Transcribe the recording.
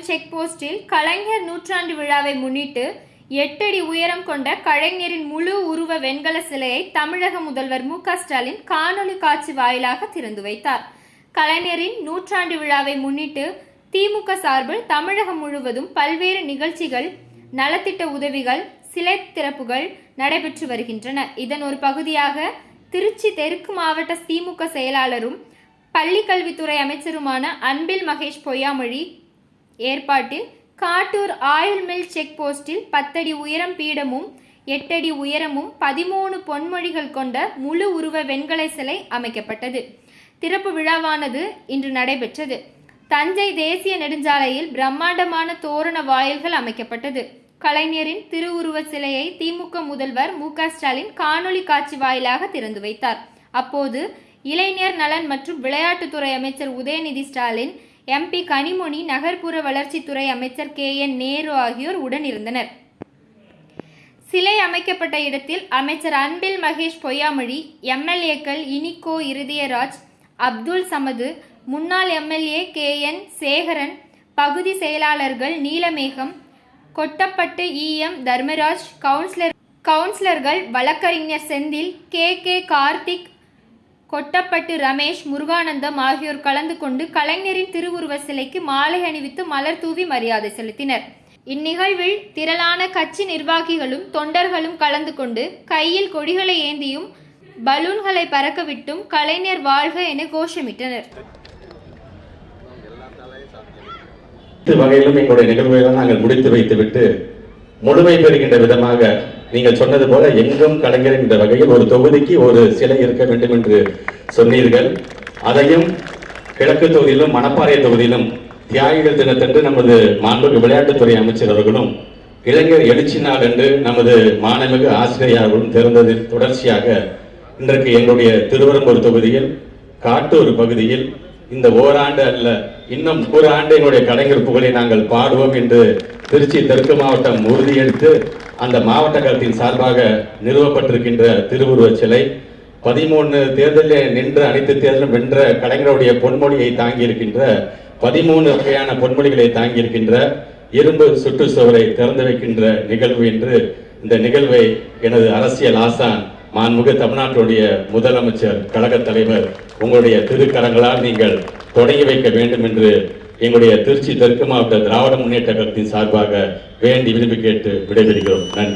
Check போஸ்டில் கலைஞர் நூற்றாண்டு விழாவை முன்னிட்டு எட்டடி உயரம் கொண்ட கலைஞரின் முழு உருவ வெண்கல சிலையை தமிழக முதல்வர் மு. க. ஸ்டாலின் காணொலி காட்சி வாயிலாக திறந்து வைத்தார். கலைஞரின் நூற்றாண்டு விழாவை முன்னிட்டு திமுக சார்பில் தமிழகம் முழுவதும் பல்வேறு நிகழ்ச்சிகள் நலத்திட்ட உதவிகள் சிலை திறப்புகள் நடைபெற்று வருகின்றன. இதன் ஒரு பகுதியாக திருச்சி தெற்கு மாவட்ட திமுக செயலாளரும் பள்ளி கல்வித்துறை அமைச்சருமான அன்பில் மகேஷ் பொய்யாமொழி ஏற்பாட்டில் காட்டூர் ஆயில் மில் செக் போஸ்டில் பத்தடி உயரம் பீடமும் எட்டடி உயரமும் பதிமூணு பொன்மொழிகள் கொண்ட முழு உருவ வெண்கல சிலை அமைக்கப்பட்டது. திறப்பு விழாவானது இன்று நடைபெற்றது. தஞ்சை தேசிய நெடுஞ்சாலையில் பிரம்மாண்டமான தோரண வாயில்கள் அமைக்கப்பட்டது. கலைஞரின் திருவுருவ சிலையை திமுக முதல்வர் மு க ஸ்டாலின் காணொலி காட்சி வாயிலாக திறந்து வைத்தார். அப்போது இளைஞர் நலன் மற்றும் விளையாட்டுத்துறை அமைச்சர் உதயநிதி ஸ்டாலின் எம்பி கனிமொழி நகர்ப்புற வளர்ச்சித்துறை அமைச்சர் கே என் நேரு ஆகியோர் உடன் இருந்தனர் சிலை அமைக்கப்பட்ட இடத்தில் அமைச்சர் அன்பில் மகேஷ் பொய்யாமொழி எம்எல்ஏக்கள் இனிகோ இருதயராஜ் அப்துல் சமது முன்னாள் எம்எல்ஏ கே என் சேகரன் பகுதி செயலாளர்கள் Neelamegam Kottapattu E M Dharmaraj councillor கவுன்சிலர்கள் வழக்கறிஞர் செந்தில் கே கே கார்த்திக் கொட்டப்பட்டு ரமேஷ் முருகானந்தம் ஆகியோர் கலந்து கொண்டு கலைஞரின் திருவுருவ சிலைக்கு மாலை அணிவித்து மலர் தூவி மரியாதை செலுத்தினர். இந்நிகழ்வில் திரளான கட்சி நிர்வாகிகளும் தொண்டர்களும் கலந்து கொண்டு கையில் கொடிகளை ஏந்தியும் பலூன்களை பறக்கவிட்டும் கலைஞர் வாழ்க என கோஷமிட்டனர். வகையிலும் எங்களுடைய நிகழ்வுகளை நாங்கள் முடித்து வைத்துவிட்டு முழுமை பெறுகின்ற விதமாக நீங்கள் சொன்னது போல எங்கும் கலைஞர் என்ற வகையில் ஒரு தொகுதிக்கு ஒரு சிலை இருக்க வேண்டும் என்று சொன்னீர்கள். அதையும் கிழக்கு தொகுதியிலும் மணப்பாறை தொகுதியிலும் தியாகிகள் தினத்தன்று நமது மாண்புமிகு விளையாட்டுத்துறை அமைச்சர் அவர்களும் இளைஞர் எழுச்சி நாள் என்று நமது மாணமிகு ஆசிரியர்களும் திறந்ததில் தொடர்ச்சியாக இன்றைக்கு எங்களுடைய திருவரம்பூர் தொகுதியில் காட்டூர் பகுதியில் இந்த ஓராண்டு அல்ல இன்னும் ஒரு ஆண்டு எங்களுடைய கலைஞர் புகழை நாங்கள் பாடுவோம் என்று திருச்சி தெற்கு மாவட்டம் உறுதியெடுத்து அந்த மாவட்ட கழகத்தின் சார்பாக நிறுவப்பட்டிருக்கின்ற திருவுருவச் சிலை பதிமூணு தேர்தலில் நின்ற அனைத்து தேர்தலும் வென்ற கலைஞருடைய பொன்மொழியை தாங்கி இருக்கின்ற பதிமூணு வகையான பொன்மொழிகளை தாங்கி இருக்கின்ற இரும்பு சுற்றுச்சுவரை திறந்து வைக்கின்ற நிகழ்வு என்று இந்த நிகழ்வை எனது அரசியல் ஆசான் மாண்புமிகு தமிழ்நாட்டுடைய முதலமைச்சர் கழகத் தலைவர் உங்களுடைய திருக்கரங்களால் நீங்கள் தொடங்கி வைக்க வேண்டும் என்று எங்களுடைய திருச்சி தெற்கு மாவட்ட திராவிட முன்னேற்ற கழகத்தின் சார்பாக வேண்டி விரும்பி கேட்டு விடைபெறுகிறோம். நன்றி.